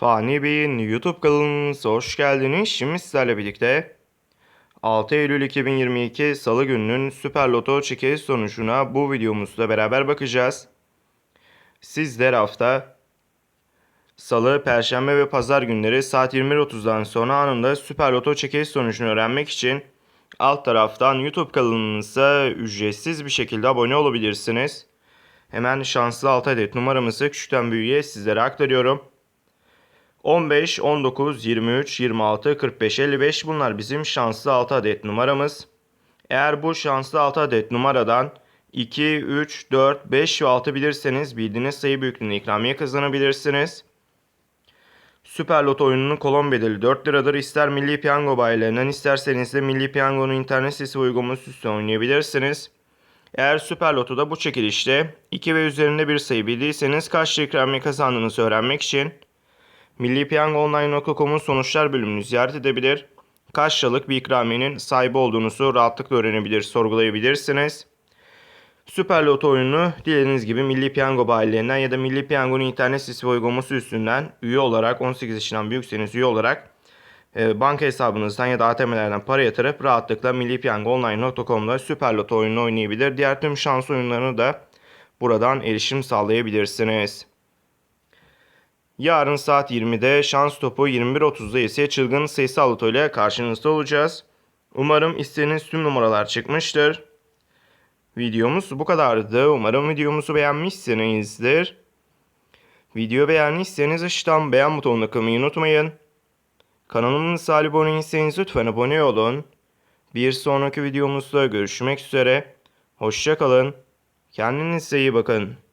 Fani Bey'in YouTube kanalımıza hoş geldiniz. Şimdi sizlerle birlikte 6 Eylül 2022 Salı gününün Süper Loto çekiliş sonucuna bu videomuzda beraber bakacağız. Sizler hafta Salı, Perşembe ve Pazar günleri saat 21.30'dan sonra anında Süper Loto çekiliş sonucunu öğrenmek için alt taraftan YouTube kanalımıza ücretsiz bir şekilde abone olabilirsiniz. Hemen şanslı 6 adet numaramızı küçükten büyüğe sizlere aktarıyorum. 15, 19, 23, 26, 45, 55 bunlar bizim şanslı 6 adet numaramız. Eğer bu şanslı 6 adet numaradan 2, 3, 4, 5 ve 6 bilirseniz bildiğiniz sayı büyüklüğünde ikramiye kazanabilirsiniz. Süper Loto oyununun kolon bedeli 4 liradır. İster Milli Piyango bayilerinden isterseniz de Milli Piyango'nun internet sitesi uygulaması üstüne oynayabilirsiniz. Eğer Süper Loto'da bu çekilişte 2 ve üzerinde bir sayı bildiyseniz kaç ikramiye kazandığınızı öğrenmek için millipiyangoonline.com'un sonuçlar bölümünü ziyaret edebilir. Kaç liralık bir ikramiyenin sahibi olduğunuzu rahatlıkla öğrenebilir, sorgulayabilirsiniz. Süper Loto oyununu dilediğiniz gibi Milli Piyango bayilerinden ya da Milli Piyango'nun internet sitesi ve uygulaması üstünden üye olarak 18 yaşından büyükseniz üye olarak e, banka hesabınızdan ya da ATM'lerden para yatırıp rahatlıkla millipiyangoonline.com'da Süper Loto oyununu oynayabilir. Diğer tüm şans oyunlarını da buradan erişim sağlayabilirsiniz. Yarın saat 20'de şans topu 21.30'da ise çılgın sayısal loto ile karşınızda olacağız. Umarım istediğiniz tüm numaralar çıkmıştır. Videomuz bu kadardı. Umarım videomuzu beğenmişsinizdir. Video beğendiyseniz aşağıdan beğen butonuna kılmayı unutmayın. Kanalımın sahibi abone değilseniz lütfen abone olun. Bir sonraki videomuzda görüşmek üzere. Hoşçakalın. Kendinize iyi bakın.